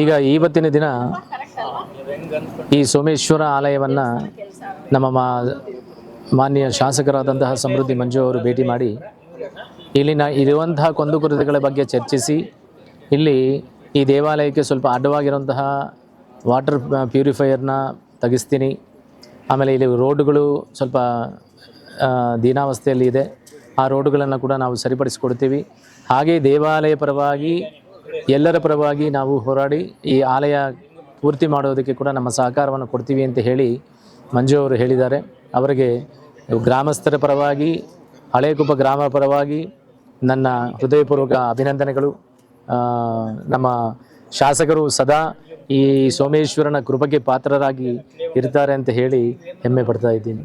ಈಗ ಇವತ್ತಿನ ದಿನ ಈ ಸೋಮೇಶ್ವರ ಆಲಯವನ್ನು ನಮ್ಮ ಮಾ ಮಾನ್ಯ ಶಾಸಕರಾದಂತಹ ಸಮೃದ್ಧಿ ಮಂಜು ಅವರು ಭೇಟಿ ಮಾಡಿ ಇಲ್ಲಿನ ಇರುವಂತಹ ಕುಂದುಕೊರತೆಗಳ ಬಗ್ಗೆ ಚರ್ಚಿಸಿ, ಇಲ್ಲಿ ಈ ದೇವಾಲಯಕ್ಕೆ ಸ್ವಲ್ಪ ಅಡ್ಡವಾಗಿರುವಂತಹ ವಾಟರ್ ಪ್ಯೂರಿಫೈಯರ್ನ ತೆಗೆಸ್ತೀನಿ. ಆಮೇಲೆ ಇಲ್ಲಿ ರೋಡ್ಗಳು ಸ್ವಲ್ಪ ದೀನಾವಸ್ಥೆಯಲ್ಲಿ ಇದೆ. ಆ ರೋಡ್ಗಳನ್ನು ಕೂಡ ನಾವು ಸರಿಪಡಿಸಿಕೊಡ್ತೀವಿ. ಹಾಗೆಯೇ ದೇವಾಲಯ ಪರವಾಗಿ ಎಲ್ಲರ ಪರವಾಗಿ ನಾವು ಹೋರಾಡಿ ಈ ಆಲಯ ಪೂರ್ತಿ ಮಾಡೋದಕ್ಕೆ ಕೂಡ ನಮ್ಮ ಸಹಕಾರವನ್ನು ಕೊಡ್ತೀವಿ ಅಂತ ಹೇಳಿ ಮಂಜು ಅವರು ಹೇಳಿದ್ದಾರೆ. ಅವರಿಗೆ ಗ್ರಾಮಸ್ಥರ ಪರವಾಗಿ ಹಳೇಕೊಪ್ಪ ಗ್ರಾಮ ಪರವಾಗಿ ನನ್ನ ಹೃದಯಪೂರ್ವಕ ಅಭಿನಂದನೆಗಳು. ನಮ್ಮ ಶಾಸಕರು ಸದಾ ಈ ಸೋಮೇಶ್ವರನ ಕೃಪೆಗೆ ಪಾತ್ರರಾಗಿ ಇರ್ತಾರೆ ಅಂತ ಹೇಳಿ ಹೆಮ್ಮೆ ಪಡ್ತಾ ಇದ್ದೀನಿ.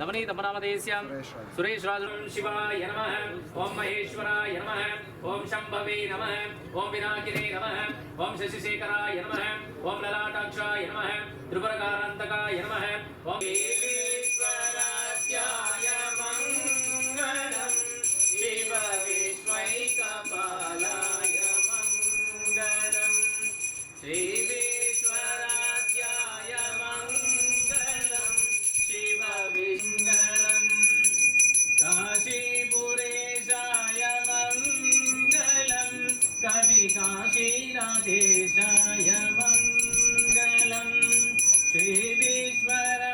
नवनीतपनामदेस्यां सुरेशराज शिवाय नमः ॐ महेश्वराय नमः ॐ शम्भवे नमः ॐ विनाकिने नमः ॐ शशिशेखराय नमः ॐ ललाटाक्षाय नमः त्रिपुरकारान्तकाय नमः ॐ कविकाशीनाथेशाय मङ्गलम् श्रीविश्वराध्याय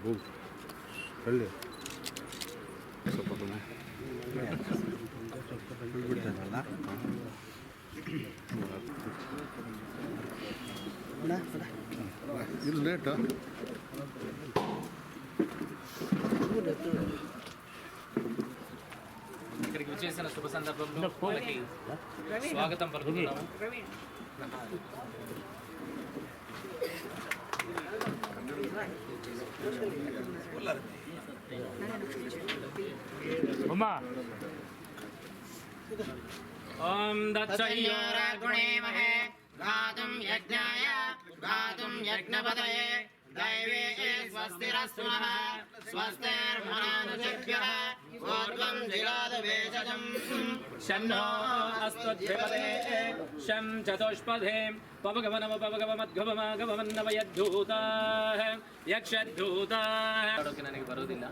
ಅದೇ ಹೋಗು ಒಳ್ಳೆ ಸ್ವಲ್ಪ ಕಮ್ಮಿ ಇದು ಲೇಟಾ ఇక్కడికి వచ్చేసిన శుభ సందర్భంలో వాళ్ళకి స్వాగతం పలుకుతున్నాము అమ్మా. ఓం దత్తయోరా గుణేమహే గాతుం యజ్ఞాయ గాతుం యజ్ఞపదయే दैवे स्वस्तिरस्तु नः स्वस्तिर्मनानुजभ्यः ऊर्ध्वं जिगादवेशजम् शन्नो अस्त्वद्भिपदे शं चतुष्पदे ಪವಗಮನವಪವಗಮದ್ಗಮಗಮನ್ನವಯದ್ಧೂತಾಃ ಯಕ್ಷದ್ಧೂತಾಃ ಮಾಡೋಕೆ ನನಗೆ ಬರೋದಿಲ್ಲ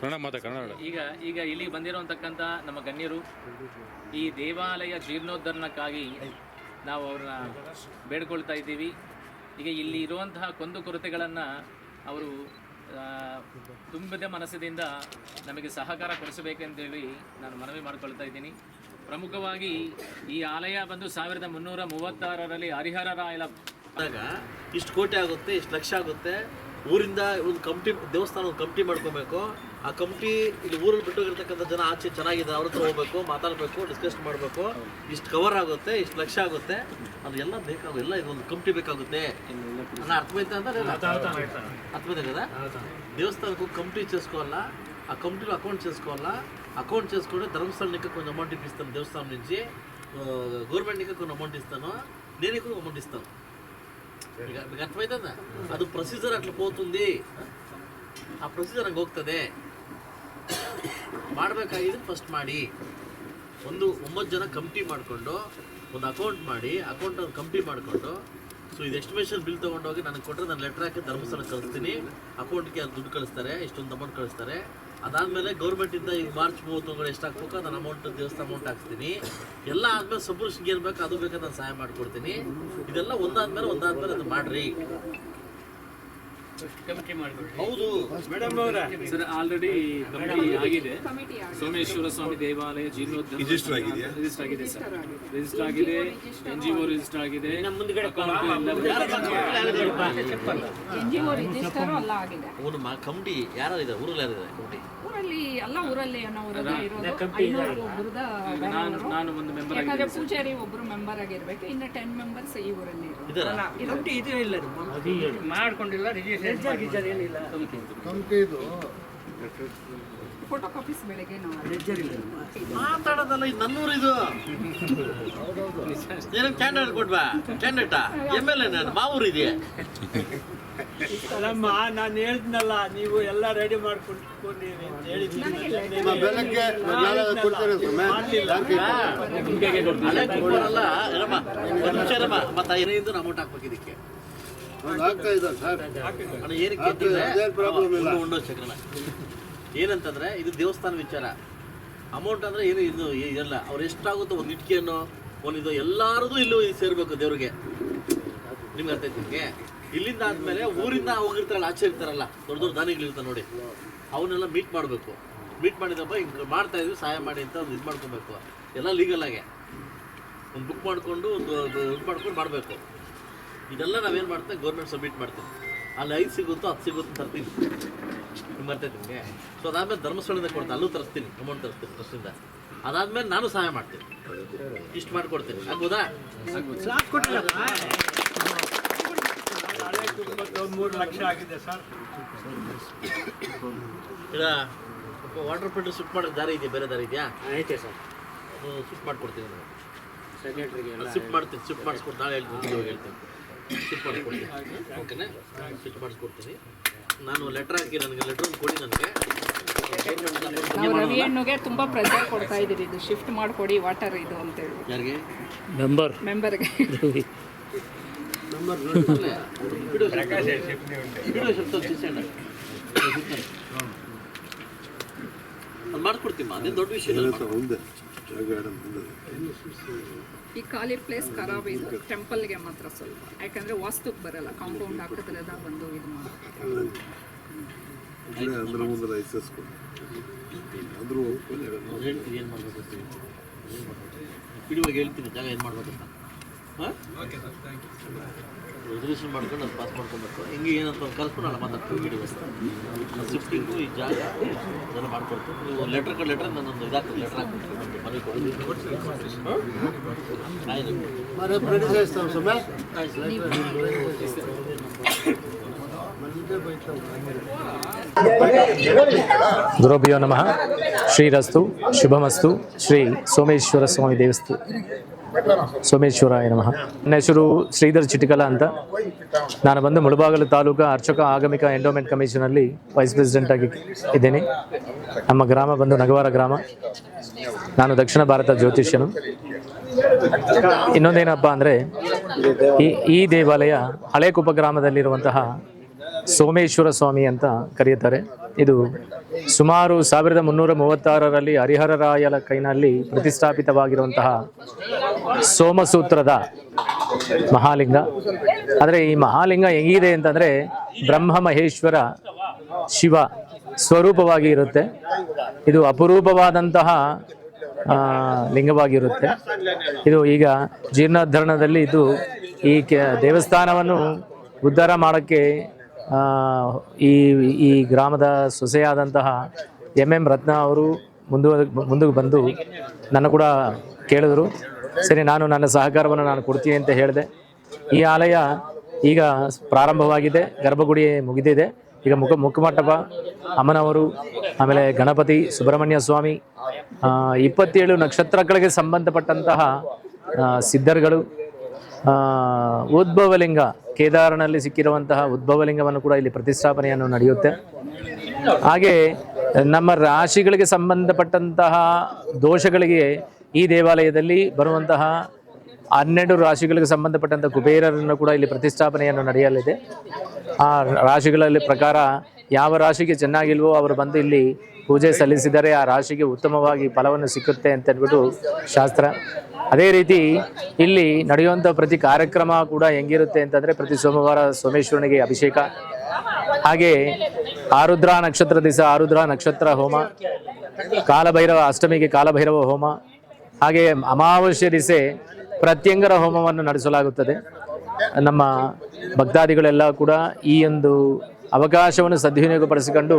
ಕನ್ನಡ ಮಾತಾ ಕನ್ನಡ ಈಗ ಈಗ ಇಲ್ಲಿ ಬಂದಿರುವಂತಕ್ಕಂಥ ನಮ್ಮ ಗಣ್ಯರು ಈ ದೇವಾಲಯ ಜೀರ್ಣೋದ್ಧರಣಕ್ಕಾಗಿ ನಾವು ಅವ್ರನ್ನ ಬೇಡ್ಕೊಳ್ತಾ ಇದ್ದೀವಿ. ಈಗ ಇಲ್ಲಿ ಇರುವಂತಹ ಕುಂದುಕೊರತೆಗಳನ್ನು ಅವರು ಆ, ತುಂಬಿದ ಮನಸ್ಸಿನಿಂದ ನಮಗೆ ಸಹಕಾರ ಕೊಡಿಸಬೇಕೆಂತೇಳಿ ನಾನು ಮನವಿ ಮಾಡಿಕೊಳ್ತಾ ಇದ್ದೀನಿ. ಪ್ರಮುಖವಾಗಿ ಈ ಆಲಯ ಬಂದು ಸಾವಿರದ ಮುನ್ನೂರ ಮೂವತ್ತಾರರಲ್ಲಿ ಹರಿಹರ ರಾಯಲ ಇಷ್ಟು ಕೋಟಿ ಆಗುತ್ತೆ ಇಷ್ಟು ಲಕ್ಷ ಆಗುತ್ತೆ ಊರಿಂದ ಒಂದು ಕಮಿಟಿ ದೇವಸ್ಥಾನ ಒಂದು ಕಮಿಟಿ ಮಾಡ್ಕೊಬೇಕು ಆ ಕಮಿಟಿ ಇಲ್ಲಿ ಊರಲ್ಲಿ ಬಿಟ್ಟೋಗಿರ್ತಕ್ಕಂಥ ಜನ ಆಚೆ ಚೆನ್ನಾಗಿದೆ ಅವ್ರ ಹತ್ರ ಹೋಗ್ಬೇಕು ಮಾತಾಡಬೇಕು ಡಿಸ್ಕಸ್ ಮಾಡಬೇಕು ಇಷ್ಟು ಕವರ್ ಆಗುತ್ತೆ ಇಷ್ಟು ಲಕ್ಷ ಆಗುತ್ತೆ ಅದು ಎಲ್ಲ ಬೇಕಾಗುತ್ತೆ ಎಲ್ಲ ಇದೊಂದು ಕಮಿಟಿ ಬೇಕಾಗುತ್ತೆ ಅನ್ನ ಅರ್ಥವಾಯ್ತಾ ಅಂತ ಅರ್ಥವಾಯ್ತಾ కదా దేవస్థానకు కంపెనీ చేసుకోవాలా ఆ కంపెనీలో అకౌంట్ చేసుకోవాలా అకౌంట్ చేసుకుంటే ధర్మస్థలానికి కొన్ని అమౌంట్ ఇప్పిస్తాను దేవస్థానం నుంచి గవర్నమెంట్కి కొన్ని అమౌంట్ ఇస్తాను నేను కూడా అమౌంట్ ఇస్తాను మీకు అర్థమవుతుందా అది ప్రొసీజర్ అట్లా పోతుంది ಆ ಪ್ರೊಸೀಜರ್ ಹಂಗೆ ಹೋಗ್ತದೆ. ಮಾಡಬೇಕಾಗಿದೆ ಫಸ್ಟ್ ಮಾಡಿ. ಒಂದು ಒಂಬತ್ತು ಜನ ಕಂಪ್ನಿ ಮಾಡಿಕೊಂಡು, ಒಂದು ಅಕೌಂಟ್ ಮಾಡಿ ಅಕೌಂಟ್ ಅವ್ರು ಕಂಪ್ನಿ ಮಾಡಿಕೊಂಡು ಸೊ ಇದು ಎಸ್ಟಿಮೇಷನ್ ಬಿಲ್ ತೊಗೊಂಡೋಗಿ ನನಗೆ ಕೊಟ್ಟರೆ ನಾನು ಲೆಟ್ರ್ ಹಾಕಿ ಧರ್ಮಸ್ಥಳಕ್ಕೆ ಕಳಿಸ್ತೀನಿ. ಅಕೌಂಟ್ಗೆ ಅದು ದುಡ್ಡು ಕಳಿಸ್ತಾರೆ, ಇಷ್ಟೊಂದು ಅಮೌಂಟ್ ಕಳಿಸ್ತಾರೆ. ಅದಾದಮೇಲೆ ಗೌರ್ಮೆಂಟಿಂದ ಈಗ ಮಾರ್ಚ್ ಮೂವತ್ತೊಂದು ಎಷ್ಟು ಹಾಕ್ಬೇಕು ಅದನ್ನ ಅಮೌಂಟ್ ದೇವಸ್ಥಾನ ಅಮೌಂಟ್ ಹಾಕ್ತೀನಿ ಎಲ್ಲ ಆದ್ಮೇಲೆ ಸಬ್ರುಷ್ಗೆ ಏನು ಬೇಕು ಅದು ನಾನು ಸಹಾಯ ಮಾಡ್ಕೊಡ್ತೀನಿ. ಇದೆಲ್ಲ ಒಂದಾದ್ಮೇಲೆ ಒಂದಾದ್ಮೇಲೆ ಅದು ಮಾಡ್ರಿ. ಹೌದು ಸರ್ ಆಲ್ರೆಡಿ ಕಮಿಟಿ ಆಗಿದೆ. ಸೋಮೇಶ್ವರ ಸ್ವಾಮಿ ದೇವಾಲಯ ಜೀರ್ಣೋದ್ಧಾರ ರಿಜಿಸ್ಟರ್ ಆಗಿದೆಯಾ ರಿಜಿಸ್ಟರ್ ಆಗಿದೆ ಸರ್ ರಿಜಿಸ್ಟರ್ ಆಗಿದೆ. ಎನ್ ಜಿ ಒ ರಿಜಿಸ್ಟರ್ ಆಗಿದೆ. ನಮ್ಮ ಎಲ್ಲ ಎನ್ ಜಿ ಒ ರಿಜಿಸ್ಟರ್ ಅಲ್ಲ. ಆಗಿದೆ. ಮಾ ಯಾರು ಇದೆ ಊರಲ್ಲಿ ಯಾರಿದೆ ಕಂಪ್ನಿ ಊರಲ್ಲಿ ಎಲ್ಲ ಊರಲ್ಲಿ ನಾವು ಊರಲ್ಲೇ ಇರೋದು ಐನೂರು ನಾನು ನಾನು ಒಂದು ಮೆಂಬರ್ ಯಾಕಂದ್ರೆ ಪೂಜಾರಿ ಒಬ್ರು ಮೆಂಬರ್ ಆಗಿರ್ಬೇಕು ಇನ್ನು ಟೆನ್ ಮೆಂಬರ್ಸ್ ಈ ಊರಲ್ಲಿ ಇರೋದು. ಇದರ? ಮಾಡ್ಕೊಂಡಿಲ್ಲ ರಿಜಿಸ್ಟ್ರೇಷನ್ ಏನಿಲ್ಲ. ಇದು. ಫೋಟೋ ಕಾಪೀಸ್ ಬೆಳಗ್ಗೆ ನಾವು ಮಾತಾಡೋದಲ್ಲ ಇದು ನನ್ನೂರು ಇದು. ಕ್ಯಾಂಡಿಡೇಟ್ ಕೊಡ್ಬಾ ಕ್ಯಾಂಡಿಡೇಟಾ ಎಂ ಎಲ್ ಎ ನಾನು ಮಾವೂರು ಇದೆಯಾ ಅಲ್ಲಮ್ಮ ನಾನು ಹೇಳ್ತೀನಲ್ಲ ನೀವು ಎಲ್ಲ ರೆಡಿ ಮಾಡ್ಕೊಂಡಿರಿ ಅಂತ ಹೇಳಿದ್ದೀನಿ ಅಮೌಂಟ್ ಹಾಕ್ಬೇಕು ಇದಕ್ಕೆ. ಅದು ಆಗ್ತಾ ಇದೆ ಸರ್. ಅಣ್ಣ ಏನಕ್ಕೆ ಅಂತಂದ್ರೆ ಅದೇನ್ problem ಇಲ್ಲ. ಏನಂತಂದ್ರೆ ಇದು ದೇವಸ್ಥಾನ ವಿಚಾರ. ಅಮೌಂಟ್ ಅಂದ್ರೆ ಏನು ಇದು ಇದೆಲ್ಲ. ಅವ್ರು ಎಷ್ಟಾಗುತ್ತೋ ಒಂದು ಇಟ್ಕೆಯನ್ನು, ಒಂದು ಇದು ಎಲ್ಲಾರದು ಇಲ್ಲೂ ಸೇರಬೇಕು ದೇವ್ರಿಗೆ. ನಿಮ್ಗೆ ಅರ್ಥ ನಿಮ್ಗೆ ಇಲ್ಲಿಂದ ಆದಮೇಲೆ ಊರಿಂದ ಹೋಗಿರ್ತಾರಲ್ಲ, ಆಚೆ ಇರ್ತಾರಲ್ಲ, ದೊಡ್ಡ ದೊಡ್ಡ ದಾನಿಗಳಿರ್ತಾರೆ ನೋಡಿ. ಅವನ್ನೆಲ್ಲ ಮೀಟ್ ಮಾಡಬೇಕು. ಮೀಟ್ ಮಾಡಿದಪ್ಪ ಹಿಂಗೆ ಮಾಡ್ತಾ ಇದ್ವಿ, ಸಹಾಯ ಮಾಡಿ ಅಂತ ಒಂದು ಇದು ಮಾಡ್ಕೊಬೇಕು. ಎಲ್ಲ ಲೀಗಲ್ ಆಗಿ. ಒಂದು ಬುಕ್ ಮಾಡಿಕೊಂಡು, ಒಂದು ಇದು ಮಾಡ್ಕೊಂಡು ಮಾಡಬೇಕು. ಇದೆಲ್ಲ ನಾವೇನು ಮಾಡ್ತೇವೆ? ಗೌರ್ಮೆಂಟ್ ಸಬ್ಮಿಟ್ ಮಾಡ್ತೀವಿ. ಅಲ್ಲಿ ಐದು ಸಿಗುತ್ತೋ ಹತ್ತು ಸಿಗುತ್ತೋ ಅಂತ ನಿಮ್ಗೆ ನಿಮಗೆ ಸೊ ಅದಾದ್ಮೇಲೆ ಧರ್ಮಸ್ಥಳದಿಂದ ಕೊಡ್ತೀನಿ ಅಲ್ಲೂ ತರಿಸ್ತೀನಿ ಅಮೌಂಟ್ ತರಿಸ್ತೀನಿ ಟ್ರಸ್ಟಿಂದ ಅದಾದ್ಮೇಲೆ ನಾನು ಸಹಾಯ ಮಾಡ್ತೀನಿ. ಇಷ್ಟು ಮಾಡ್ಕೊಡ್ತೀನಿ. ಆಗ್ಬೋದಾ? ಮೂರು ಲಕ್ಷ ಆಗಿದೆ ಸರ್ ಈಗ ವಾಟರ್ ಫಿಲ್ಟರ್ ಸುಟ್ ಮಾಡೋದು ದಾರಿ ಇದೆಯಾ? ಬೇರೆ ದಾರಿ ಇದೆಯಾ? ಐತೆ ಸರ್. ಶಿಫ್ಟ್ ಮಾಡ್ಕೊಡ್ತೀನಿ ನಾನು. ಶಿಫ್ಟ್ ಮಾಡ್ತೀನಿ ಶಿಫ್ಟ್ ಮಾಡಿಸ್ಕೊಡ್ತೀನಿ ನಾಳೆ ಹೇಳ್ತೀನಿ ಹೇಳ್ತೀನಿ. ಶಿಫ್ಟ್ ಮಾಡಿಸ್ಕೊಡ್ತೀನಿ ಓಕೆನಾ? ಶಿಫ್ಟ್ ಮಾಡಿಸ್ಕೊಡ್ತೀನಿ. ನಾನು ಲೆಟರ್ ಹಾಕಿ ನನಗೆ ಲೆಟರ್ ಕೊಡಿ ನನಗೆ. ನಾವು ರವಿ ಹಣ್ಣುಗೆ ತುಂಬಾ ಪ್ರೆಷರ್ ಕೊಡ್ತಾ ಇದೀವಿ ಇದು ಶಿಫ್ಟ್ ಮಾಡಿಕೊಡಿ ವಾಟರ್ ಇದು ಅಂತೇಳಿ. ಯಾರಿಗೆ? ಮೆಂಬರ್ಗೆ ಅದು ಮಾಡ್ಕೊಡ್ತೀನಿ ಅದೇ ದೊಡ್ಡ ವಿಷಯ ಈ ಖಾಲಿ ಪ್ಲೇಸ್ ಖರಾಬ್ ಇದು ಟೆಂಪಲ್ಗೆ ಮಾತ್ರ ಸ್ವಲ್ಪ. ಯಾಕಂದ್ರೆ ವಾಸ್ತುಕ್ ಬರಲ್ಲ ಕಾಂಪೌಂಡ್ ಹಾಕಿದ್ರೆದ ಬಂದು ಇದು ಮಾಡ್ತಾರೆ ಹೇಳ್ತೀನಿ ಜಾಗ ಏನು ಮಾಡ್ಬೇಕಂತ ಹಾಂ? ರಿಸರ್ವೇಷನ್ ಮಾಡ್ಕೊಂಡು ಅದು ಪಾಸ್ ಮಾಡ್ಕೊಬೇಕು ಹಿಂಗೆ ಏನಂತ ಒಂದು ಕಲ್ತ್ಕೊಂಡು ನಾನು ಮಾತಾಡ್ತೀವಿ ವೀಡಿಯೋ ಶಿಫ್ಟಿಂಗು ಈ ಜಾಗ ಇದೆಲ್ಲ ಮಾಡ್ಕೊಡ್ತೀನಿ ನೀವು ಲೆಟ್ರ್ ಕಡೆ ಲೆಟ್ರ್ ನನ್ನೊಂದು ಇದಾಗ್ತದೆ ಲೆಟ್ರ್ ಹಾಕ್ಬಿಟ್ಟು ಮನೆ ಕೊಡಿ ಗುರುಭ್ಯೋ ನಮಃ ಶ್ರೀರಸ್ತು ಶುಭಮಸ್ತು ಶ್ರೀ ಸೋಮೇಶ್ವರ ಸ್ವಾಮಿ ದೇವಸ್ತು ಸೋಮೇಶ್ವರಾಯ ನಮಃ. ನನ್ನ ಹೆಸರು ಶ್ರೀಧರ್ ಚಿಟಿಕಲ ಅಂತ. ನಾನು ಬಂದು ಮುಳಬಾಗಲು ತಾಲೂಕು ಅರ್ಚಕ ಆಗಮಿಕ ಎಂಡೋಮೆಂಟ್ ಕಮಿಷನಲ್ಲಿ ವೈಸ್ ಪ್ರೆಸಿಡೆಂಟ್ ಆಗಿ ಇದ್ದೀನಿ. ನಮ್ಮ ಗ್ರಾಮ ಬಂದು ನಗವಾರ ಗ್ರಾಮ. ನಾನು ದಕ್ಷಿಣ ಭಾರತ ಜ್ಯೋತಿಷ್ಯನು. ಇನ್ನೊಂದೇನಪ್ಪ ಅಂದರೆ, ಈ ಈ ದೇವಾಲಯ ಹಳೇಕುಪ್ಪ ಗ್ರಾಮದಲ್ಲಿರುವಂತಹ ಸೋಮೇಶ್ವರ ಸ್ವಾಮಿ ಅಂತ ಕರೆಯುತ್ತಾರೆ. ಇದು ಸುಮಾರು ಸಾವಿರದ ಮುನ್ನೂರ ಮೂವತ್ತಾರರಲ್ಲಿ ಹರಿಹರರಾಯಲ ಕೈನಲ್ಲಿ ಪ್ರತಿಷ್ಠಾಪಿತವಾಗಿರುವಂತಹ ಸೋಮಸೂತ್ರದ ಮಹಾಲಿಂಗ. ಆದರೆ ಈ ಮಹಾಲಿಂಗ ಹೆಂಗಿದೆ ಅಂತಂದರೆ ಬ್ರಹ್ಮ ಮಹೇಶ್ವರ ಶಿವ ಸ್ವರೂಪವಾಗಿ ಇರುತ್ತೆ. ಇದು ಅಪರೂಪವಾದಂತಹ ಲಿಂಗವಾಗಿರುತ್ತೆ. ಇದು ಈಗ ಜೀರ್ಣೋದ್ಧರಣದಲ್ಲಿ ಇದು ಈ ದೇವಸ್ಥಾನವನ್ನು ಉದ್ಧಾರ ಮಾಡೋಕ್ಕೆ ಈ ಈ ಗ್ರಾಮದ ಸೊಸೆಯಾದಂತಹ ಎಂ ಎಂ ರತ್ನ ಅವರು ಮುಂದು ಮುಂದಕ್ಕೆ ಬಂದು ನನ್ನ ಕೂಡ ಕೇಳಿದ್ರು. ಸರಿ, ನಾನು ನನ್ನ ಸಹಕಾರವನ್ನು ನಾನು ಕೊಡ್ತೀನಿ ಅಂತ ಹೇಳಿದೆ. ಈ ಆಲಯ ಈಗ ಪ್ರಾರಂಭವಾಗಿದೆ, ಗರ್ಭಗುಡಿ ಮುಗಿದಿದೆ. ಈಗ ಮುಖ, ಮುಖಮಂಟಪ, ಅಮ್ಮನವರು, ಆಮೇಲೆ ಗಣಪತಿ ಸುಬ್ರಹ್ಮಣ್ಯ ಸ್ವಾಮಿ ಇಪ್ಪತ್ತೇಳು ನಕ್ಷತ್ರಗಳಿಗೆ ಸಂಬಂಧಪಟ್ಟಂತಹ ಸಿದ್ಧರುಗಳು ಉದ್ಭವಲಿಂಗ, ಕೇದಾರನಲ್ಲಿ ಸಿಕ್ಕಿರುವಂತಹ ಉದ್ಭವಲಿಂಗವನ್ನು ಕೂಡ ಇಲ್ಲಿ ಪ್ರತಿಷ್ಠಾಪನೆಯನ್ನು ನಡೆಯುತ್ತೆ. ಹಾಗೆ ನಮ್ಮ ರಾಶಿಗಳಿಗೆ ಸಂಬಂಧಪಟ್ಟಂತಹ ದೋಷಗಳಿಗೆ ಈ ದೇವಾಲಯದಲ್ಲಿ ಬರುವಂತಹ ಹನ್ನೆರಡು ರಾಶಿಗಳಿಗೆ ಸಂಬಂಧಪಟ್ಟಂಥ ಕುಬೇರರನ್ನು ಕೂಡ ಇಲ್ಲಿ ಪ್ರತಿಷ್ಠಾಪನೆಯನ್ನು ನಡೆಯಲಿದೆ. ಆ ರಾಶಿಗಳಲ್ಲಿ ಪ್ರಕಾರ ಯಾವ ರಾಶಿಗೆ ಚೆನ್ನಾಗಿಲ್ವೋ ಅವರು ಬಂದು ಇಲ್ಲಿ ಪೂಜೆ ಸಲ್ಲಿಸಿದರೆ ಆ ರಾಶಿಗೆ ಉತ್ತಮವಾಗಿ ಫಲವನ್ನು ಸಿಕ್ಕುತ್ತೆ ಅಂತ ಹೇಳ್ಬಿಟ್ಟು ಶಾಸ್ತ್ರ. ಅದೇ ರೀತಿ ಇಲ್ಲಿ ನಡೆಯುವಂಥ ಪ್ರತಿ ಕಾರ್ಯಕ್ರಮ ಕೂಡ ಹೆಂಗಿರುತ್ತೆ ಅಂತಂದರೆ ಪ್ರತಿ ಸೋಮವಾರ ಸೋಮೇಶ್ವರನಿಗೆ ಅಭಿಷೇಕ. ಹಾಗೆ ಆರುದ್ರ ನಕ್ಷತ್ರ ದಿವಸ ಆರುದ್ರ ನಕ್ಷತ್ರ ಹೋಮ, ಕಾಲಭೈರವ ಅಷ್ಟಮಿಗೆ ಕಾಲಭೈರವ ಹೋಮ ಹಾಗೆ ಅಮಾವಾಸ್ಯ ದಿಸೆ ಪ್ರತ್ಯಂಗರ ಹೋಮವನ್ನು ನಡೆಸಲಾಗುತ್ತದೆ. ನಮ್ಮ ಭಕ್ತಾದಿಗಳೆಲ್ಲ ಕೂಡ ಈ ಒಂದು ಅವಕಾಶವನ್ನು ಸದ್ವಿನಿಯೋಗಪಡಿಸಿಕೊಂಡು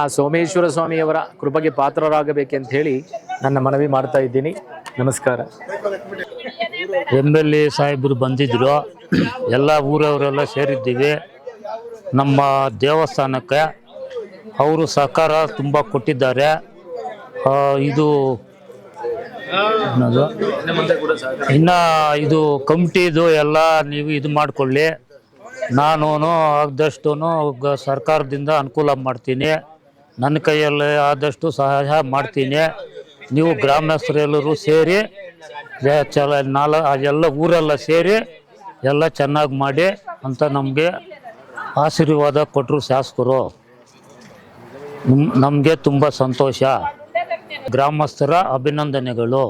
ಆ ಸೋಮೇಶ್ವರ ಸ್ವಾಮಿಯವರ ಕೃಪೆಗೆ ಪಾತ್ರರಾಗಬೇಕೆಂತ ಹೇಳಿ ನನ್ನ ಮನವಿ ಮಾಡ್ತಾ ಇದ್ದೀನಿ. ನಮಸ್ಕಾರ. ಎಂ ಎಲ್ ಎ ಸಾಹೇಬರು ಬಂದಿದ್ದರು ಎಲ್ಲ ಊರವರೆಲ್ಲ ಸೇರಿದ್ದೀವಿ. ನಮ್ಮ ದೇವಸ್ಥಾನಕ್ಕೆ ಅವರು ಸಹಕಾರ ತುಂಬ ಕೊಟ್ಟಿದ್ದಾರೆ. ಇದು ಏನದು? ಇನ್ನ ಇದು ಕಮಿಟಿದು ಎಲ್ಲ ನೀವು ಇದು ಮಾಡಿಕೊಳ್ಳಿ. ನಾನು ಆದಷ್ಟು ಸರ್ಕಾರದಿಂದ ಅನುಕೂಲ ಮಾಡ್ತೀನಿ. ನನ್ನ ಕೈಯಲ್ಲಿ ಆದಷ್ಟು ಸಹಾಯ ಮಾಡ್ತೀನಿ. ನೀವು ಗ್ರಾಮಸ್ಥರೆಲ್ಲರೂ ಸೇರಿ ಚಲ ನಾಲ ಎಲ್ಲ ಊರೆಲ್ಲ ಸೇರಿ ಎಲ್ಲ ಚೆನ್ನಾಗಿ ಮಾಡಿ ಅಂತ ನಮಗೆ ಆಶೀರ್ವಾದ ಕೊಟ್ಟರು ಶಾಸಕರು. ನಮಗೆ ತುಂಬ ಸಂತೋಷ. ಗ್ರಾಮಸ್ಥರ ಅಭಿನಂದನೆಗಳು.